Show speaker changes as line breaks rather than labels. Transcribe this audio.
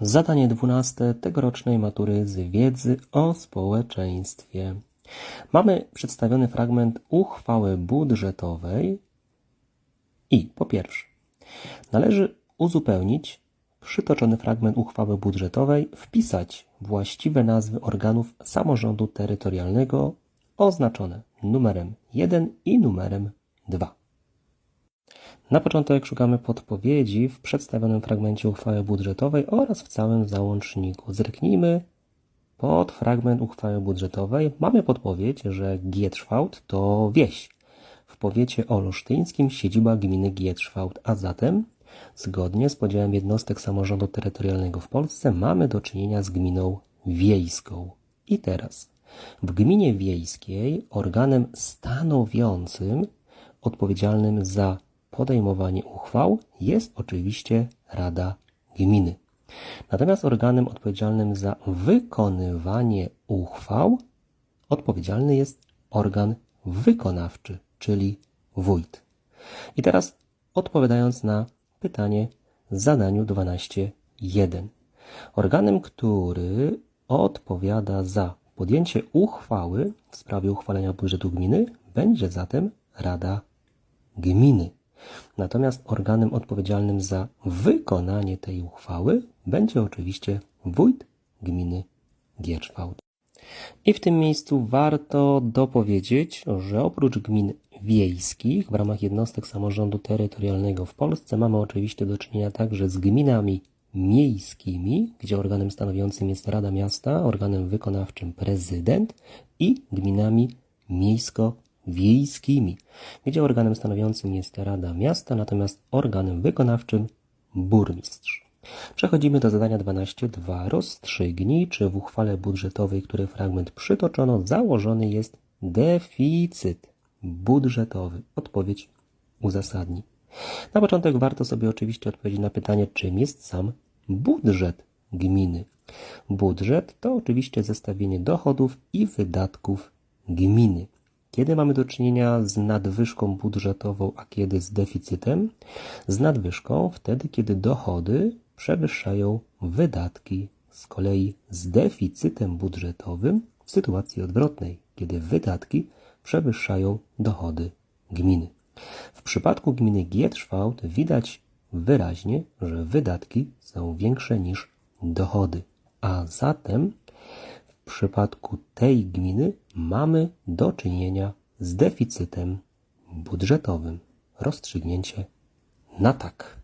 Zadanie dwunaste tegorocznej matury z wiedzy o społeczeństwie. Mamy przedstawiony fragment uchwały budżetowej i po pierwsze, należy uzupełnić przytoczony fragment uchwały budżetowej, wpisać właściwe nazwy organów samorządu terytorialnego oznaczone numerem 1 i numerem 2. Na początek szukamy podpowiedzi w przedstawionym fragmencie uchwały budżetowej oraz w całym załączniku. Zerknijmy pod fragment uchwały budżetowej. Mamy podpowiedź, że Gietrzwałd to wieś. W powiecie olsztyńskim siedziba gminy Gietrzwałd, a zatem zgodnie z podziałem jednostek samorządu terytorialnego w Polsce mamy do czynienia z gminą wiejską. I teraz w gminie wiejskiej organem stanowiącym odpowiedzialnym za podejmowanie uchwał jest oczywiście Rada Gminy. Natomiast organem odpowiedzialnym za wykonywanie uchwał odpowiedzialny jest organ wykonawczy, czyli wójt. I teraz odpowiadając na pytanie w zadaniu 12.1. Organem, który odpowiada za podjęcie uchwały w sprawie uchwalenia budżetu gminy będzie zatem Rada Gminy. Natomiast organem odpowiedzialnym za wykonanie tej uchwały będzie oczywiście wójt gminy Gierczwałd. I w tym miejscu warto dopowiedzieć, że oprócz gmin wiejskich w ramach jednostek samorządu terytorialnego w Polsce mamy oczywiście do czynienia także z gminami miejskimi, gdzie organem stanowiącym jest Rada Miasta, organem wykonawczym prezydent i gminami miejsko-wiejskimi, gdzie organem stanowiącym jest Rada Miasta, natomiast organem wykonawczym burmistrz. Przechodzimy do zadania 12.2. Rozstrzygnij, czy w uchwale budżetowej, który fragment przytoczono, założony jest deficyt budżetowy. Odpowiedź uzasadni. Na początek warto sobie oczywiście odpowiedzieć na pytanie, czym jest sam budżet gminy. Budżet to oczywiście zestawienie dochodów i wydatków gminy. Kiedy mamy do czynienia z nadwyżką budżetową, a kiedy z deficytem? Z nadwyżką wtedy, kiedy dochody przewyższają wydatki. Z kolei z deficytem budżetowym w sytuacji odwrotnej, kiedy wydatki przewyższają dochody gminy. W przypadku gminy Gietrzwałd widać wyraźnie, że wydatki są większe niż dochody, a zatem przypadku tej gminy mamy do czynienia z deficytem budżetowym. Rozstrzygnięcie na tak.